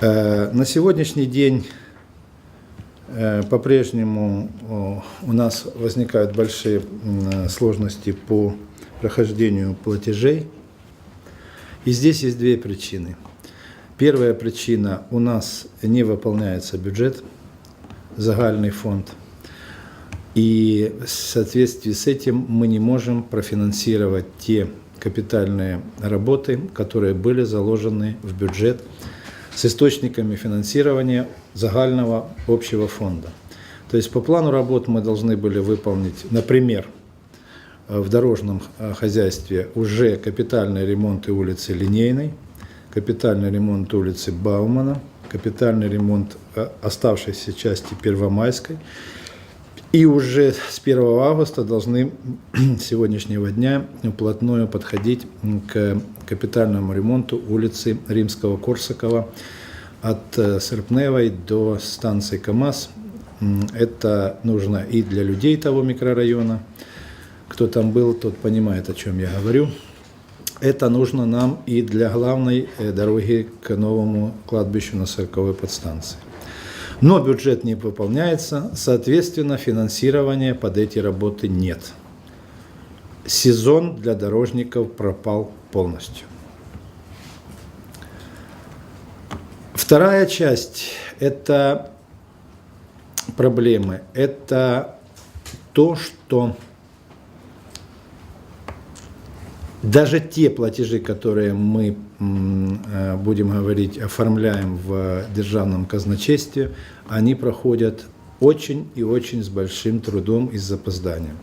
Э, На сегодняшний день э, по-прежнему у нас возникают большие сложности по прохождению платежей. И здесь есть две причины. Первая причина – у нас не выполняется бюджет, загальный фонд. И в соответствии с этим мы не можем профинансировать те капитальные работы, которые были заложены в бюджет с источниками финансирования загального общего фонда. То есть по плану работ мы должны были выполнить, например, в дорожном э, хозяйстве уже капитальный ремонт и улицы Линейной, капитальный ремонт улицы Баумана, капитальный ремонт э, оставшейся части Первомайской. И уже с 1 августа должны с сегодняшнего дня вплотную подходить к капитальному ремонту улицы Римского-Корсакова от э, Серпневой до станции КАМАЗ. Это нужно и для людей того микрорайона. Кто там был, тот понимает, о чем я говорю. Это нужно нам и для главной э, дороги к новому кладбищу на 40 подстанции. Но бюджет не выполняется, соответственно, финансирования под эти работы нет. Сезон для дорожников пропал полностью. Вторая часть – это проблемы. Это то, что даже те платежи, которые мы, э, будем говорить, оформляем в державном казначействе, они проходят очень и очень с большим трудом и с запозданием.